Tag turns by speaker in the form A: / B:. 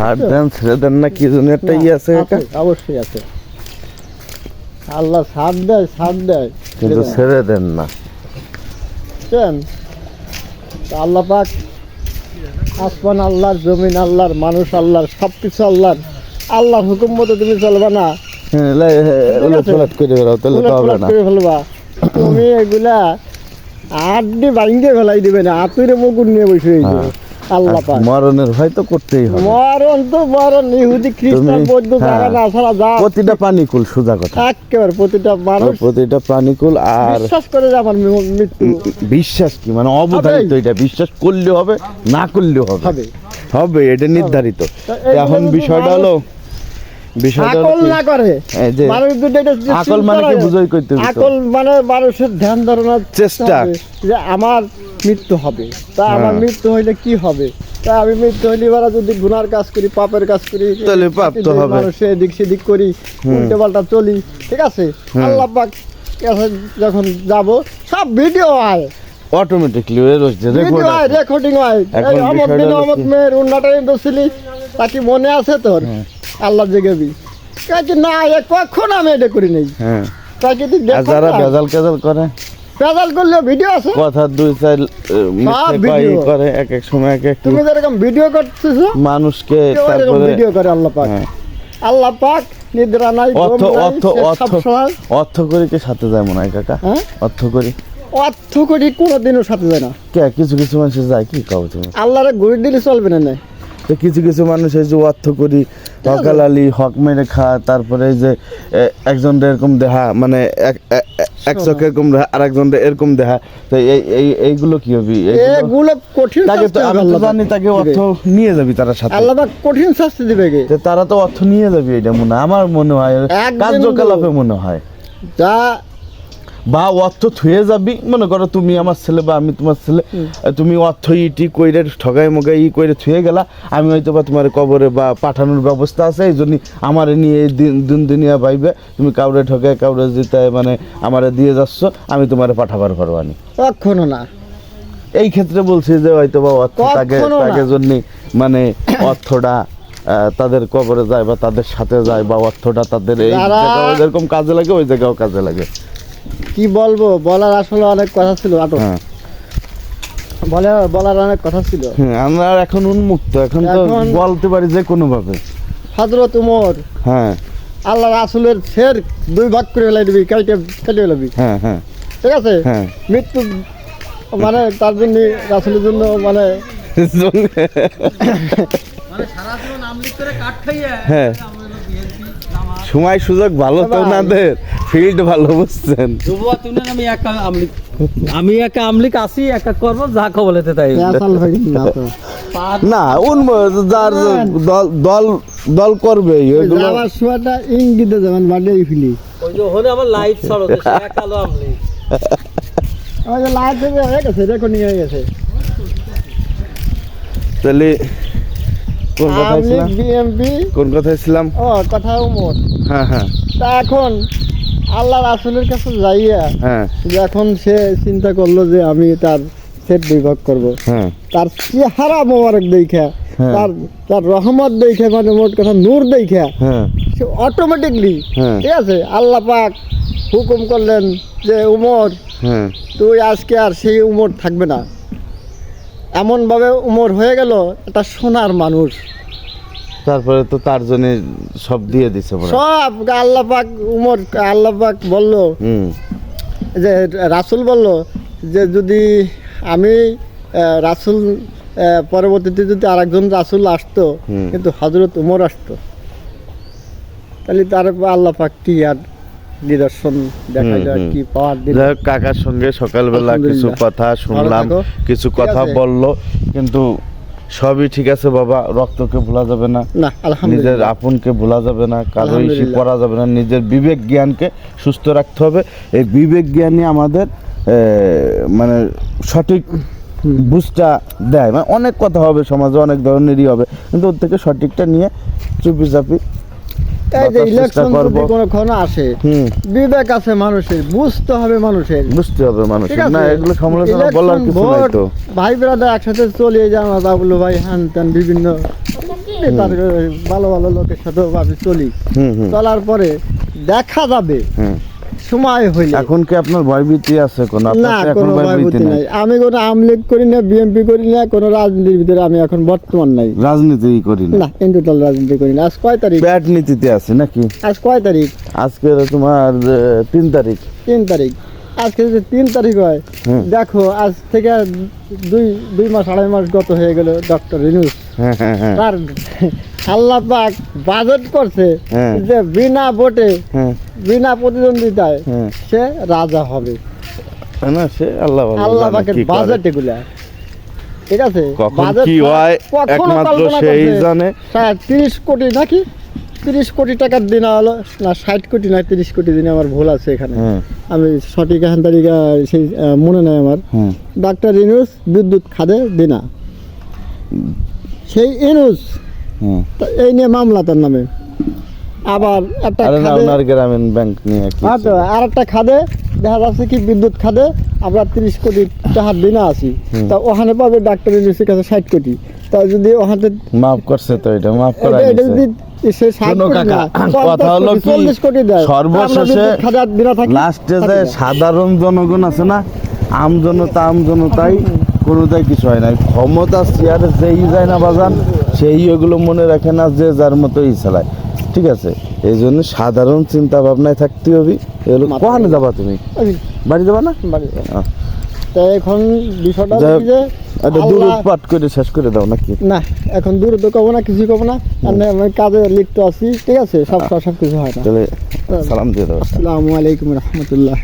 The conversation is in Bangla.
A: ছাড় দেন ছেড়ে দেন না কি জন্য একটা ইয়ে আছে
B: অবশ্যই আছে। আল্লাহ দেয় দেয়
A: কিন্তু ছেড়ে দেন না।
B: বুঝছেন আল্লাহ পাক আসমান আল্লাহর জমিন আল্লাহর মানুষ আল্লাহর সব কিছু আল্লাহর। আল্লাহর হুকুম মতো তুমি চলবে না।
A: হ্যাঁ,
B: ফেলবা। তুমি এগুলা আট আড্ডি বাইঙ্গে ফেলাই দিবে না আতুরে মুকুট নিয়ে বসে। আল্লাহ পাক।
A: মরণের ভয় তো করতেই হবে।
B: মরণ তো মরণ ইহুদি খ্রিস্টান বৌদ্ধ
A: হ্যাঁ।
B: যারা না সারা যা
A: প্রতিটা সোজা কথা।
B: একেবারে প্রতিটা মানুষ
A: প্রতিটা আর
B: বিশ্বাস করে যে আমার মৃত্যু।
A: বিশ্বাস কি? মানে অবধারিত এটা। বিশ্বাস করলে হবে না করলে হবে।
B: হবে।
A: এটা নির্ধারিত। এখন বিষয়টা হলো
B: আকল না করে। মানুষ যদি এটা যদি
A: আকল মানে কি
B: করে,
A: করতে
B: আকল মানে মানুষের ধ্যান ধারণার
A: চেষ্টা।
B: যে আমার মৃত্যু হবে। তা আমার
A: হ্যাঁ।
B: মৃত্যু হইলে কি হবে? তা আমি মৃত্যু হইলে এবার যদি গুনার কাজ করি পাপের কাজ করি
A: তাহলে পাপ তো হবে।
B: মানুষের এদিক সেদিক করি উল্টে পাল্টা চলি ঠিক আছে? আল্লাহ পাক যখন যাব সব ভিডিও হয়।
A: অটোমেটিকলি
B: রেকর্ডিং হয় দিন মেয়ের উন্নাটা তা কি মনে আছে তোর?
A: হ্যাঁ।
B: আল্লাহ জেগেবি কাছে না এ কখন আমি এটা করি নাই।
A: হ্যাঁ।
B: তাকে তুই
A: যারা। ভেজাল কেজাল করে
B: পেদাল করলে ভিডিও আছে?
A: কথা দুই চার আহ, মিথ্যে করে এক এক সময় এক এক
B: তুমি যেরকম ভিডিও করতেছো?
A: মানুষকে তারপরে
B: ভিডিও করে আল্লাহ পাক।
A: হ্যাঁ।
B: আল্লাহ পাক নিদ্রা নাই
A: অর্থ অর্থ অর্থ করে কি সাথে যায় মনে হয় কাকা?
B: হ্যাঁ?
A: অর্থ করি।
B: অর্থ করি কোনোদিনও সাথে যায় না।
A: কে কিছু কিছু মানুষের যায় কি কাউ তুমি?
B: আল্লাহরে ঘুরে দিলে চলবে না না
A: তো কিছু কিছু মানুষ এই যে অর্থ করি হকালালি হক মেরে খা তারপরে এই যে একজন এরকম দেহা মানে এক- চোখ এরকম দেহা আর একজন এরকম দেহা তো এই এই এইগুলো কি হবে?
B: এগুলো কঠিন
A: তাকে তো আমি তো জানি তাকে। অর্থ নিয়ে যাবি তারা সাথে।
B: আল্লাহ কঠিন শাস্তি দিবে গে।
A: তো তারা তো অর্থ নিয়ে যাবি এটা মনে হয়। আমার মনে হয় কার্যকলাপে মনে হয়।
B: যা
A: বা অর্থ থুয়ে যাবি। মনে করো তুমি আমার ছেলে বা আমি তোমার ছেলে তুমি অর্থ ইটি কইরে ঠগাই মগাই ই কইরে থুয়ে গেলা। আমি হয়তো বা তোমার কবরে বা পাঠানোর ব্যবস্থা আছে এই জন্য আমার নিয়ে দিন দিন দুনিয়া পাইবে তুমি কাউরে ঠগাই কাউরে যেতে মানে আমারে দিয়ে যাচ্ছ আমি তোমারে পাঠাবার পারবানি
B: কখনো না।
A: এই ক্ষেত্রে বলছি যে হয়তো বা অর্থ তাকে তাকে জন্য মানে অর্থটা তাদের কবরে যায় বা তাদের সাথে যায় বা অর্থটা তাদের এই যেরকম কাজে লাগে ওই জায়গাও কাজে লাগে।
B: কি বলব? বলার আসলে অনেক কথা ছিল আটক।
A: হ্যাঁ।
B: বলে বলার অনেক কথা ছিল।
A: হ্যাঁ, আমরা এখন উন্মুক্ত এখন তো বলতে পারি যে কোনো ভাবে
B: হজরত উমর।
A: হ্যাঁ।
B: আল্লাহ রাসুলের ফের দুই ভাগ করে ফেলাই দিবি কেটে কেটে ফেলাবি।
A: হ্যাঁ হ্যাঁ।
B: ঠিক আছে?
A: হ্যাঁ।
B: মৃত্যু মানে তার জন্য রাসুলের জন্য মানে
A: হ্যাঁ। সময় সুযোগ ভালো তো ওনাদের ফিল্ড ভালো বুঝছেন।
C: আমি একা আমলিক। আমি একা আমলিক আসি একা করব যা খবলেতে তাই
B: না তো।
A: না উন্ম যার দল দল দল করবে
B: ইঙ্গিতে যেমন বাড়িয়ে ফেলি।
C: ওই যে ওখানে আমার লাইট ছাড়ো তো সে একা আলো আমলিক।
B: আমার যে লাইট হয়ে গেছে রেকর্ডিং হয়ে গেছে।
A: তাহলে কোন কথায় ছিলাম? কোন কথায় ছিলাম?
B: ও কথা উমর।
A: হ্যাঁ হ্যাঁ।
B: তা এখন আল্লাহ রাসুলের কাছে যাইয়া
A: হ্যাঁ।
B: যখন সে চিন্তা করল যে আমি তার সেট বিভাগ করব
A: হ্যাঁ।
B: তার চেহারা মোবারক দেখা
A: হ্যাঁ।
B: তার তার রহমত দেখে মানে মোট কথা নূর দেখা
A: হ্যাঁ।
B: সে অটোমেটিকলি
A: হ্যাঁ।
B: ঠিক আছে আল্লাহ পাক হুকুম করলেন যে উমর
A: হ্যাঁ।
B: তুই আজকে আর সেই উমর থাকবে না। এমনভাবে উমর হয়ে গেল একটা সোনার মানুষ।
A: তারপরে তো তার জন্য সব দিয়ে দিছে
B: সব আল্লাহ পাক উমর আল্লাহ পাক বলল যে রাসুল বলল যে যদি আমি রাসুল পরবর্তীতে যদি আরেকজন রাসুল আসতো কিন্তু হজরত উমর আসতো তাহলে তার আল্লাহ পাক কি আর নিদর্শন
A: হুম, হুম।
B: কি পাওয়ার দিল
A: কাকার সঙ্গে সকালবেলা কিছু কথা শুনলাম। কিছু কথা। বলল কিন্তু সবই ঠিক আছে বাবা রক্তকে ভোলা যাবে না। নিজের আপনকে ভোলা যাবে না কারও ইসি করা যাবে না। নিজের বিবেক জ্ঞানকে সুস্থ রাখতে হবে। এই বিবেক জ্ঞানই আমাদের মানে সঠিক বুঝটা দেয়। মানে অনেক কথা হবে সমাজে অনেক ধরনেরই হবে। কিন্তু ওর থেকে সঠিকটা নিয়ে চুপি চাপি
B: এই যে ইলেকশন যদি কোনো ক্ষণ আসে বিবেক আছে মানুষের বুঝতে হবে মানুষের।
A: বুঝতে হবে
B: মানুষের।
A: না এগুলো সমালোচনা বলার
B: Election,
A: কিছু নাই
B: vote,
A: তো।
B: ভাই ব্রাদার একসাথে চলে যাওয়া বাবুলো ভাই হ্যান ত্যান বিভিন্ন তার ভালো ভালো লোকের সাথেও ভাবে চলি। চলার পরে দেখা যাবে। সময় হইলে।
A: এখন কি আপনার ভয়ভীতি আছে কোন?
B: না
A: আপনার এখন
B: কোনো
A: ভয়ভীতি নাই।
B: আমি কোনো আমলিগ করি না বিএনপি করি না কোনো রাজনীতির ভিতরে আমি এখন বর্তমান নাই।
A: রাজনীতি করি না।
B: না ইন্টুটাল রাজনীতি করি না। আজ কয় তারিখ?
A: ব্যাট নীতিতে আছে নাকি?
B: আজ কয় তারিখ?
A: আজকে তোমার তিন তারিখ।
B: তিন তারিখ। আজকে যদি তিন তারিখ হয় দেখো আজ থেকে দুই দুই মাস আড়াই মাস গত হয়ে গেল ডক্টর রিনুস
A: হ্যাঁ হ্যাঁ হ্যাঁ।
B: তার আল্লাহ পাক বাজেট করছে
A: হ্যাঁ।
B: যে বিনা ভোটে
A: হ্যাঁ।
B: বিনা প্রতিদ্বন্দ্বিতায়
A: হ্যাঁ।
B: সে রাজা হবে।
A: না সে আল্লাহ
B: আল্লাহ পাকের বাজেট এগুলা। ঠিক আছে? বাজেট
A: কি হয় একমাত্র সেই জানে।
B: স্যার তিরিশ কোটি নাকি? তিরিশ কোটি টাকার দিন হলো না ষাট কোটি না তিরিশ কোটি দিনে আমার ভুল আছে এখানে। আমি সঠিক এখান তারিখা সেই মনে নাই আমার। ডাক্তার ইনুস বিদ্যুৎ খাদে দিনা। সেই ইনুস তা- এই নিয়ে মামলা তার নামে। আবার একটা খাদে
A: গ্রামীণ ব্যাংক নিয়ে
B: হ্যাঁ আর একটা খাদে দেখা যাচ্ছে কি বিদ্যুৎ খাদে আমরা তিরিশ কোটি টাকার দিনা আছি। তা ওখানে পাবে ডাক্তার ইউনিভার্সিটির কাছে ষাট কোটি। তা যদি ওখানে
A: মাফ করছে তো এটা মাফ করা
B: এটা- যদি সে
A: কথা হলো কি, সর্বশেষে লাস্টে যে সাধারণ জনগণ আছে না আম জনতা আম জনতাই কোনোটাই কিছু হয় না ক্ষমতা চেয়ারে যেই যায় না বাজান সেই ওগুলো মনে রাখে না যে যার মতোই চালায়। ঠিক আছে? এই জন্য সাধারণ চিন্তা ভাবনায় থাকতে হবে। এগুলো কখনো যাবা তুমি? বাড়ি যাবা না?
B: বাড়ি। তা এখন বিষয়টা যে
A: একটা দূর পাঠ করে শেষ করে দাও নাকি?
B: না এখন দূর তো কব না কিছু কব না। আমি কাজে লিপ্ত আছি ঠিক আছে? সব সব কিছু হয় না।
A: তাহলে সালাম দিয়ে দাও।
B: আসসালামু আলাইকুম রহমতুল্লাহ